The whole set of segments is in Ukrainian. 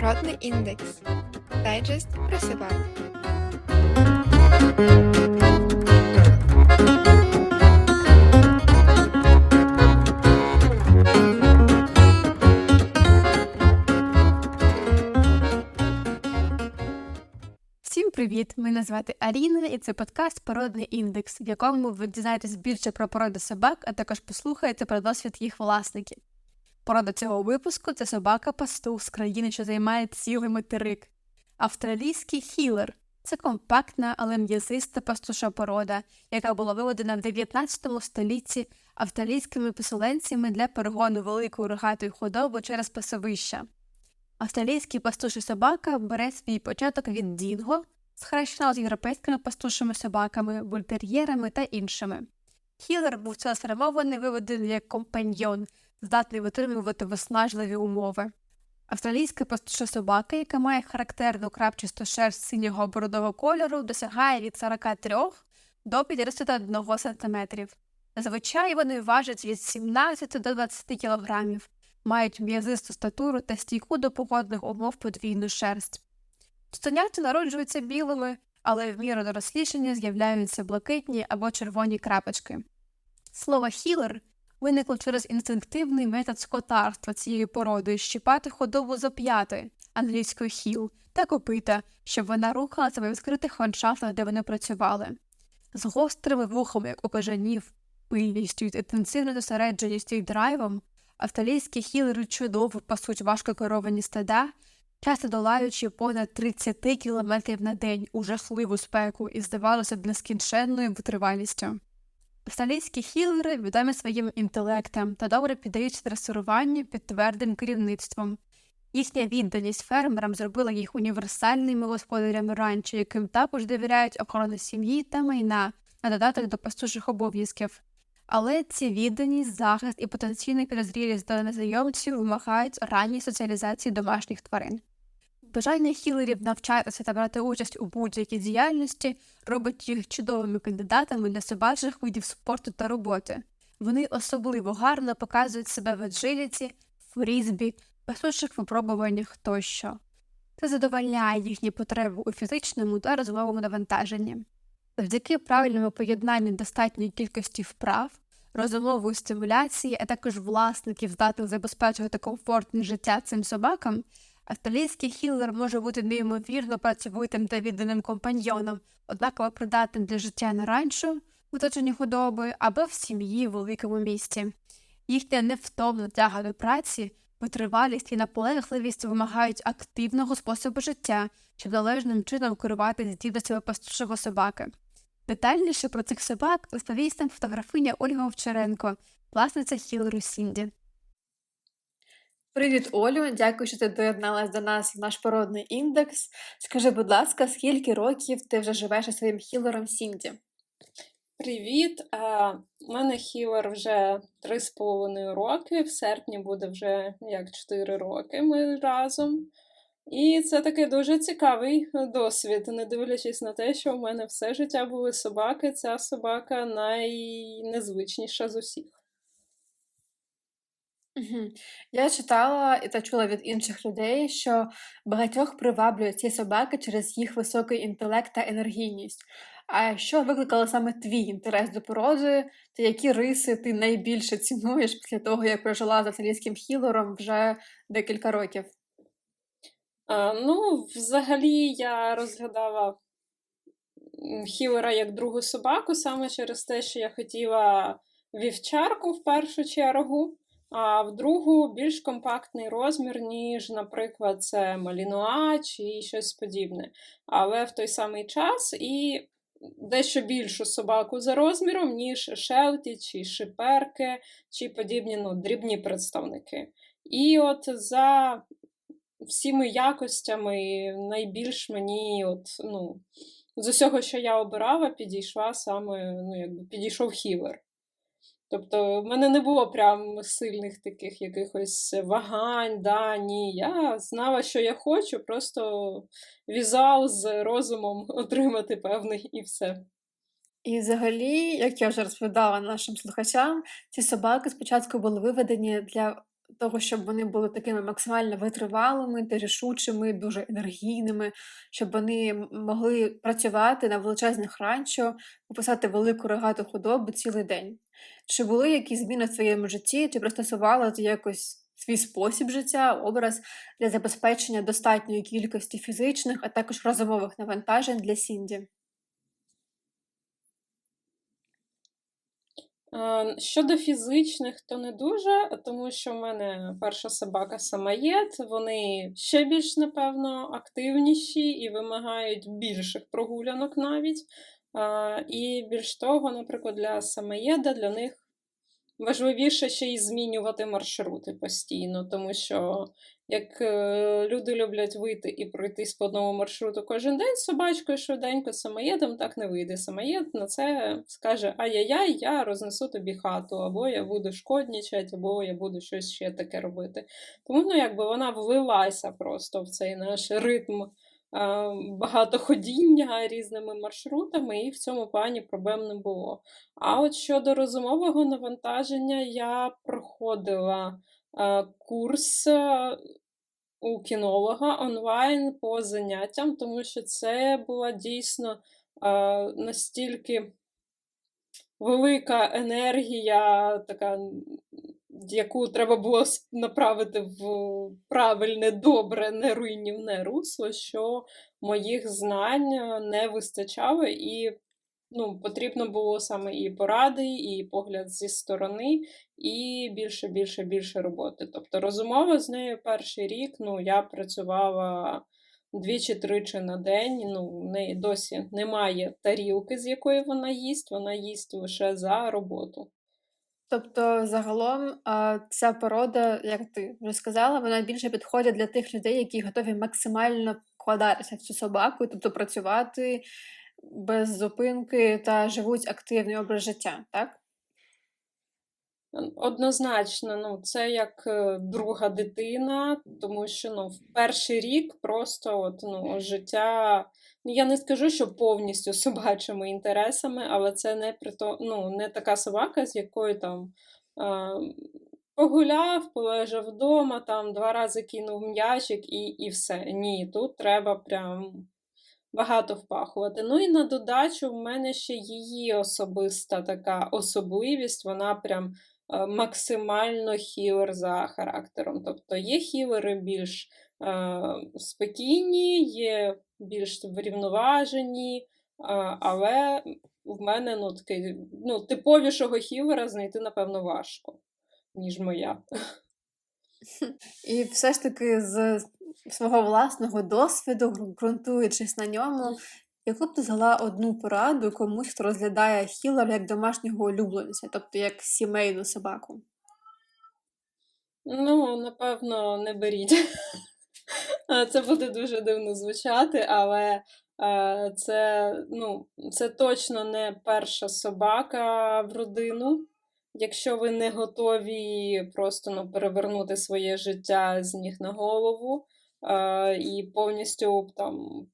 Породний індекс. Дайджест про собак. Всім привіт! Мене звати Аріна, і це подкаст Породний індекс, в якому ви дізнаєтесь більше про породи собак, а також послухаєте про досвід їх власників. Порода цього випуску це собака пастух з країни, що займає цілий материк. Австралійський хілер це компактна, але м'язиста пастуша порода, яка була виведена в 19 столітті австралійськими поселенцями для перегону великої рогатої худоби через пасовища. Австралійський пастуший собака бере свій початок від Дінго, схрещеного з європейськими пастушими собаками, бультер'єрами та іншими. Хілер був цілеспрямований виведений як компаньйон, здатний витримувати виснажливі умови. Австралійська пастуша собака, яка має характерну крапчасту шерсть синього бородового кольору, досягає від 43 до 51 см. Зазвичай вони важать від 17 до 20 кг, мають м'язисту статуру та стійку до погодних умов подвійну шерсть. Цуценяти народжуються білими, але в міру дорослішання з'являються блакитні або червоні крапочки. Слово хілер виникло через інстинктивний метод скотарства цієї породи щипати худобу за п'яти англійською хіл та копита, щоб вона рухалася в відкритих ландшафтах, де вони працювали. З гострими вухами, як у кажанів, пильністю, і інтенсивною зосередженістю і драйвом, австралійські хілери чудово пасуть важко керовані стада, часто долаючи понад 30 кілометрів на день у жахливу спеку і, здавалося б, нескінченною витривалістю. Австралійські хілери відомі своїм інтелектом та добре піддаються дресируванню під твердим керівництвом. Їхня відданість фермерам зробила їх універсальними господарями ранчо, яким також довіряють охорону сім'ї та майна на додаток до пастуших обов'язків. Але ці відданість, захист і потенційна підозрілість до незнайомців вимагають ранньої соціалізації домашніх тварин. Бажання хілерів навчатися та брати участь у будь-якій діяльності робить їх чудовими кандидатами для собачих видів спорту та роботи. Вони особливо гарно показують себе в аджиліті, фрізбі, пасучих випробуваннях тощо. Це задовольняє їхні потреби у фізичному та розумовому навантаженні. Завдяки правильному поєднанню достатньої кількості вправ, розумової стимуляції, а також власників здатних забезпечувати комфортне життя цим собакам, австралійський хілер може бути неймовірно працьовитим та відданим компаньйоном, однаково придатним для життя на ранчо, в оточенні худоби або в сім'ї в великому місті. Їхня невтомна тяга до праці, витривалість і наполегливість вимагають активного способу життя, щоб належним чином керувати здібностями пастушого собаки. Детальніше про цих собак розповість нам фотографиня Ольга Овчаренко, власниця хілеру Сінді. Привіт, Олю. Дякую, що ти доєдналась до нас в наш породний індекс. Скажи, будь ласка, скільки років ти вже живеш із своїм хілером Сінді? Привіт! У мене хілер вже 3,5 роки. В серпні буде вже як 4 роки ми разом. І це такий дуже цікавий досвід, не дивлячись на те, що в мене все життя були собаки. Ця собака найнезвичніша з усіх. Я читала і та чула від інших людей, що багатьох приваблюють ці собаки через їх високий інтелект та енергійність. А що викликало саме твій інтерес до породи, та які риси ти найбільше цінуєш після того, як прожила з австралійським хілером вже декілька років? А, Ну, взагалі, я розглядала хілера як другу собаку саме через те, що я хотіла вівчарку в першу чергу а в другу більш компактний розмір, ніж, наприклад, це малінуа чи щось подібне. Але в той самий час і дещо більшу собаку за розміром, ніж шелті, чи шиперки, чи подібні ну, дрібні представники. І от за всіми якостями найбільш мені, от, ну, з усього, що я обирала, підійшла саме, ну, якби підійшов хілер. Тобто в мене не було прям сильних таких якихось вагань, да, ні. Я знала, що я хочу, просто візал з розумом отримати певний і все. І взагалі, як я вже розповідала нашим слухачам, ці собаки спочатку були виведені для того, щоб вони були такими максимально витривалими та рішучими, дуже енергійними, щоб вони могли працювати на величезних ранчо, пописати велику рогату худобу цілий день. Чи були якісь зміни в твоєму житті, чи пристосувала ти якось свій спосіб життя, образ для забезпечення достатньої кількості фізичних, а також розумових навантажень для Сінді? Щодо фізичних, то не дуже, тому що в мене перша собака самоєд, вони ще більш, напевно, активніші і вимагають більших прогулянок навіть. І більш того, наприклад, для самоєда для них важливіше ще й змінювати маршрути постійно, тому що як е, люди люблять вийти і пройтись по одному маршруту кожен день собачкою швиденько, самоєдом так не вийде. Самоєд на це скаже: ай-яй-яй, я рознесу тобі хату, або я буду шкоднічати, або я буду щось ще таке робити. Тому ну, якби вона влилася просто в цей наш ритм. Е, Багатоходіння різними маршрутами, і в цьому плані проблем не було. А от щодо розумового навантаження, я проходила е, курс е, у кінолога онлайн по заняттям, тому що це була дійсно настільки велика енергія, така, яку треба було направити в правильне, добре, не руйнівне русло, що моїх знань е, не вистачало, і ну, потрібно було саме і поради, і погляд зі сторони, і більше, більше, більше роботи. Тобто розумово з нею перший рік ну, я працювала двічі-тричі на день. Ну, в неї досі немає тарілки, з якої вона їсть, вона їсть лише за роботу. Тобто, загалом, ця порода, як ти вже сказала, вона більше підходить для тих людей, які готові максимально вкладатися в цю собаку, тобто працювати без зупинки та живуть активний образ життя, так? Однозначно, ну, це як е, друга дитина, тому що ну, в перший рік просто от, ну, життя. Ну, я не скажу, що повністю собачими інтересами, але це не прито, ну, не така собака, з якою там е, погуляв, полежав вдома, там два рази кинув м'ячик і, і все. Ні, тут треба прям багато впахувати. Ну і на додачу в мене ще її особиста така особливість, вона прям максимально хілер за характером. Тобто є хілери більш е, спокійні, є більш врівноважені, е, але в мене ну, такий, ну, типовішого хілера знайти, напевно, важко, ніж моя. І все ж таки з свого власного досвіду, ґрунтуючись на ньому, яку б ти згала одну пораду комусь, хто розглядає хілер як домашнього улюбленця, тобто як сімейну собаку? Ну, напевно, не беріть. Це буде дуже дивно звучати, але це, ну, це точно не перша собака в родину. Якщо ви не готові просто ну, перевернути своє життя з ніг на голову і повністю там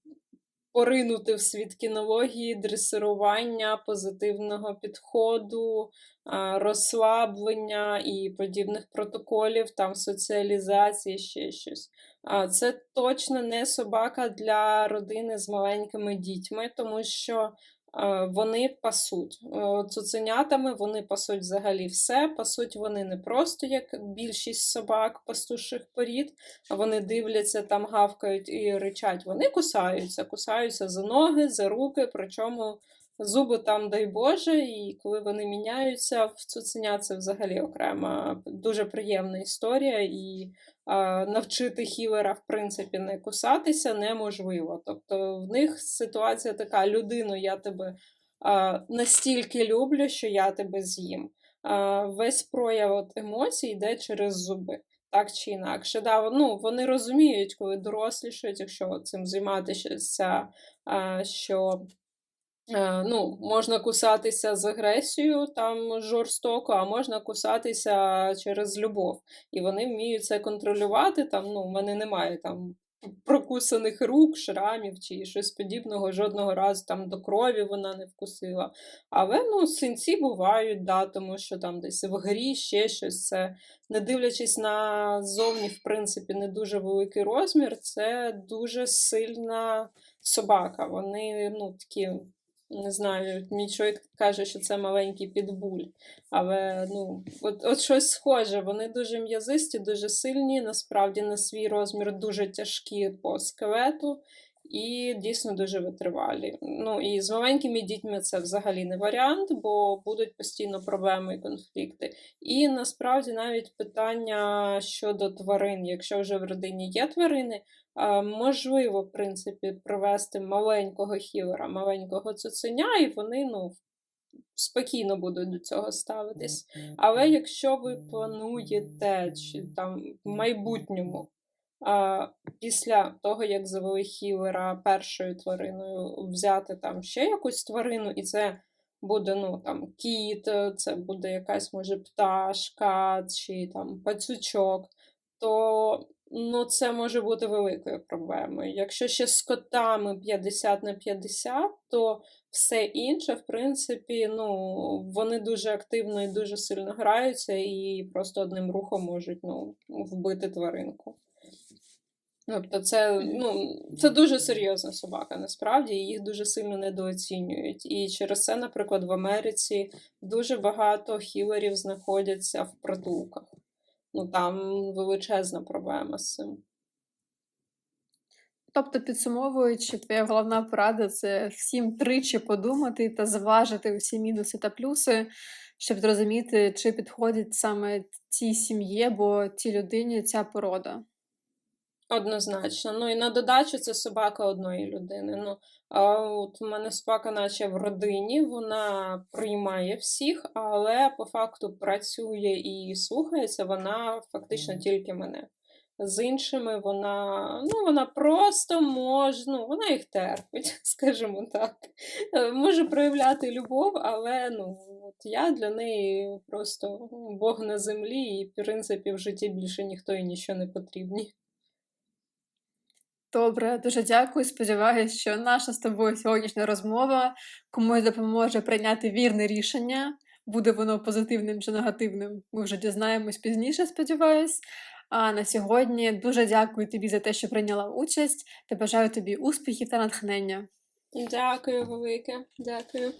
поринути в світ кінології, дресирування, позитивного підходу, розслаблення і подібних протоколів, там соціалізації, ще щось. А, Це точно не собака для родини з маленькими дітьми, тому що вони пасуть. Е, Цуценятами вони пасуть взагалі все. Пасуть вони не просто як більшість собак пастуших порід, а вони дивляться, там гавкають і ричать. Вони кусаються, кусаються за ноги, за руки, причому зуби там, дай Боже, і коли вони міняються в цуценя, це взагалі окрема дуже приємна історія. І а, навчити хілера, в принципі, не кусатися неможливо. Тобто в них ситуація така: людину, я тебе а, настільки люблю, що я тебе з'їм. А, весь прояв от емоцій йде через зуби. Так чи інакше, да, ну, вони розуміють, коли дорослішають, якщо цим займатися, що ну, можна кусатися з агресією там жорстоко, а можна кусатися через любов. І вони вміють це контролювати. Там, ну, в мене немає там прокусаних рук, шрамів чи щось подібного. Жодного разу там до крові вона не вкусила. Але ну, синці бувають, да, тому що там десь в грі ще щось. Це, не дивлячись на зовні, в принципі, не дуже великий розмір, це дуже сильна собака. Вони ну, такі. Не знаю, мій чоловік каже, що це маленький підбуль. Але ну, от, от щось схоже. Вони дуже м'язисті, дуже сильні, насправді на свій розмір дуже тяжкі по скелету і дійсно дуже витривалі. Ну і з маленькими дітьми це взагалі не варіант, бо будуть постійно проблеми і конфлікти. І насправді навіть питання щодо тварин, якщо вже в родині є тварини. А, Можливо, в принципі, привести маленького хілера, маленького цуценя, і вони ну, спокійно будуть до цього ставитись. Але якщо ви плануєте чи там в майбутньому, а, після того, як завели хілера першою твариною, взяти там ще якусь тварину, і це буде ну, там, кіт, це буде якась може пташка чи там пацючок, то ну, це може бути великою проблемою. Якщо ще з котами 50 на 50, то все інше, в принципі, ну, вони дуже активно і дуже сильно граються і просто одним рухом можуть ну, вбити тваринку. Тобто це, ну, це дуже серйозна собака, насправді, їх дуже сильно недооцінюють. І через це, наприклад, в Америці дуже багато хілерів знаходяться в притулках. Ну, там величезна проблема з цим. Тобто, підсумовуючи, твоя головна порада це всім тричі подумати та зважити усі мінуси та плюси, щоб зрозуміти, чи підходить саме цій сім'ї або цій людині ця порода. Однозначно. Ну і на додачу це собака одної людини. Ну, а от у мене собака, наче в родині, вона приймає всіх, але по факту працює і слухається вона фактично тільки мене. З іншими вона, ну, вона просто може, ну, вона їх терпить, скажімо так. Е, Може проявляти любов, але ну, от я для неї просто Бог на землі, і, в принципі, в житті більше ніхто і нічого не потрібні. Добре, дуже дякую. Сподіваюся, що наша з тобою сьогоднішня розмова комусь допоможе прийняти вірне рішення. Буде воно позитивним чи негативним, ми вже дізнаємось пізніше, сподіваюсь. А на сьогодні дуже дякую тобі за те, що прийняла участь та бажаю тобі успіхів та натхнення. Дякую велике. Дякую.